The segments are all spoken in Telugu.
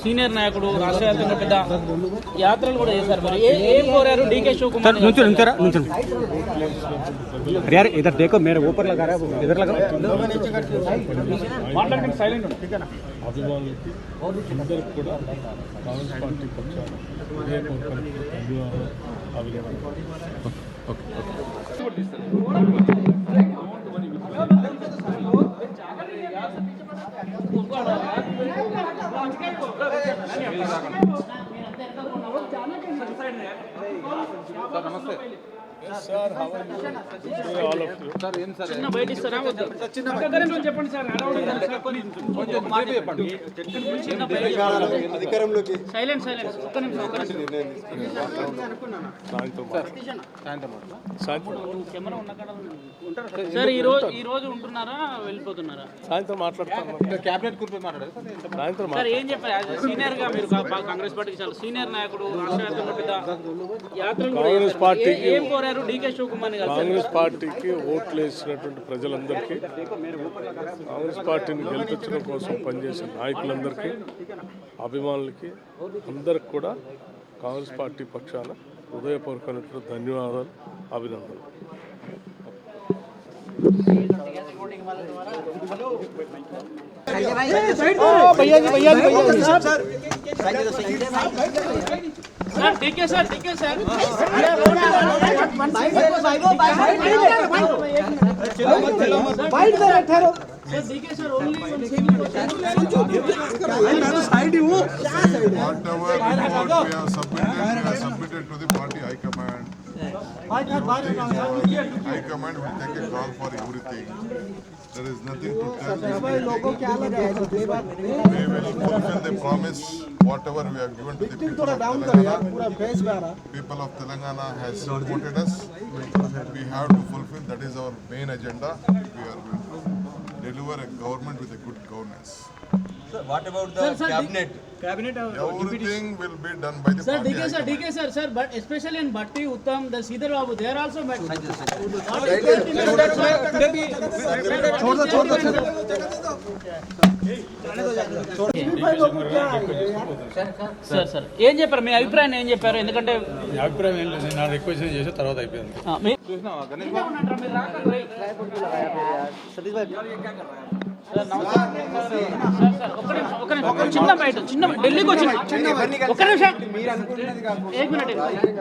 సీనియర్ నాయకుడు రాష్ట్ర వ్యాప్తంగా పెద్ద యాత్రలు కూడా చేశారు మరి ఏ- ఏం కోరారు డీకే శివకుమార్ గారు? నుంచో నుంచారా నుంచో అరే यार इधर देखो मेरे ऊपर लगा रहा है इधर लगा మాట్లాడండి సైలెంట్ ఉండండి. అభిమానులకి అందరికి కూడా కాంగ్రెస్ పార్టీ పక్షాన హృదయపూర్వక ధన్యవాదాలు అభినందనలు అధికారంలోకి. Silent silent. ఒక్క నిమిషం ఒక్క నిమిషం. సార్ ఈ రోజు ఈ రోజు ఉంటున్నారా? వెళ్ళిపోతున్నారా? సాయంత్రం మాట్లాడతాను. క్యాబినెట్ కూర్చొని మాట్లాడారు సాయంత్రం సార్ ఏం చెప్పారు? సీనియర్గా మీరు కాంగ్రెస్ పార్టీకి చాలా సీనియర్ నాయకుడు రాష్ట్ర వ్యాప్తంగా పెద్ద కాంగ్రెస్ ఏ- ఏం డీకే శివకుమార్ గారు కాంగ్రెస్ పార్టీకి ఓట్లు వేసినటువంటి ప్రజలందరికీ కాంగ్రెస్ పార్టీని గెలిపించడం కోసం పనిచేసిన నాయకులందరికీ అభిమానులకి అందరికి కూడా కాంగ్రెస్ పార్టీ పక్షాన హృదయపూర్వకమైనటువంటి ధన్యవాదాలు అభినందనలు. સર ઠીક છે સર ઠીક છે sir Whatever report we have submitted, submitted to the High command will take a call for everything. There is nothing to tell. We will fulfill the promise, whatever we have given to the people of Telangana. People of Telangana has supported us. We have to fulfill, that is our main agenda. We are going to deliver a government with a good governance. What about the cabinet Everything will be done by the Sir, party DK high sir, command. DK sir, sir, but especially in Bhatti, Uttam, the Sridhar Babu, they are also met. Sir sir ఏం చెప్పారు మీ అభిప్రాయం ఏం చెప్పారు ఎందుకంటే అభిప్రాయం ఏం లేదు నా రిక్వెస్ట్ చేసి తర్వాత అయిపోయింది ఆ, మీ- ఇంకా ఉన్నారా? మీరు రాకండి, రేయ్. sir, నమస్కారం. సార్, సార్, ఒక్క నిమిషం, ఒక్క నిమిషం, ఒక్క చిన్న బయట చిన్న ఢిల్లీకి వచ్చిన ఒక్క నిమిషం.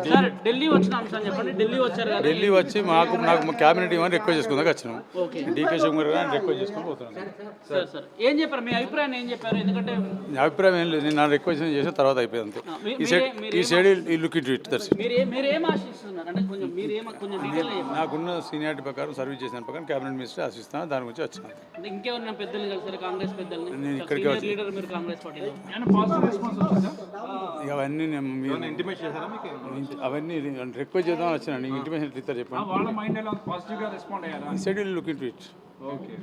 సార్ ఢిల్లీ వచ్చిన అంశం చెప్పండి. ఢిల్లీ వచ్చారు కదా. ఢిల్లీ వచ్చి మాకు నాకు క్యాబినెట్ ఇవ్వని రిక్వెస్ట్ చేసుకుందాక వచ్చినాం ఓకే. డీకే శివకుమార్ గారిని రిక్వెస్ట్ చేసుకుని పోతున్నాను సార్ సార్ ఏం చెప్పారు? మీ అభిప్రాయం ఏం చెప్పారు? ఎందుకంటే నా అభిప్రాయం ఏం లేదు. నేను రిక్వెస్ట్ చేసిన తర్వాత అయిపోయింది అంతే. ఈ సైడ్ ఈ సైడ్ ఈ లుక్ ఇట్ ఇట్ దర్శి మీరు ఏ- మీరు ఏం ఆశిస్తున్నారు? అంటే కొంచెం మీరు ఏం కొంచెం డీటెయిల్ చెప్పండి. నాకున్న సీనియారిటీ ప్రకారం సర్వీస్ చేసిన ప్రకారం క్యాబినెట్ మినిస్టర్ ఆశిస్తాను దాని గురించి వచ్చాను అంటే కలిసారు కాంగ్రెస్ పెద్దల్ని నేను ఇక్కడికే సీనియర్ వచ్చి- లీడర్ మీరు కాంగ్రెస్ పార్టీలో ఇక అవన్నీ నేను మీ- అవన్నీ రిక్వెస్ట్ చేద్దామని వచ్చాను నీకు ఇంటిమేషన్ ఇస్తారు చెప్పండి వాళ్ళ మైండ్ ఎలా పాజిటివ్గా రెస్పాండ్ అయ్యారా side look it it okay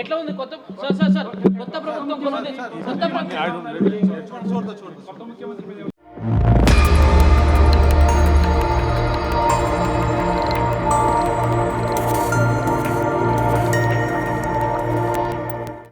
ఎట్లా ఉంది కొత్త సార్ సార్ సార్ కొత్త ప్రభుత్వం కొన్నది కొత్త ప్రభుత్వం కొత్త ముఖ్యమంత్రి మీద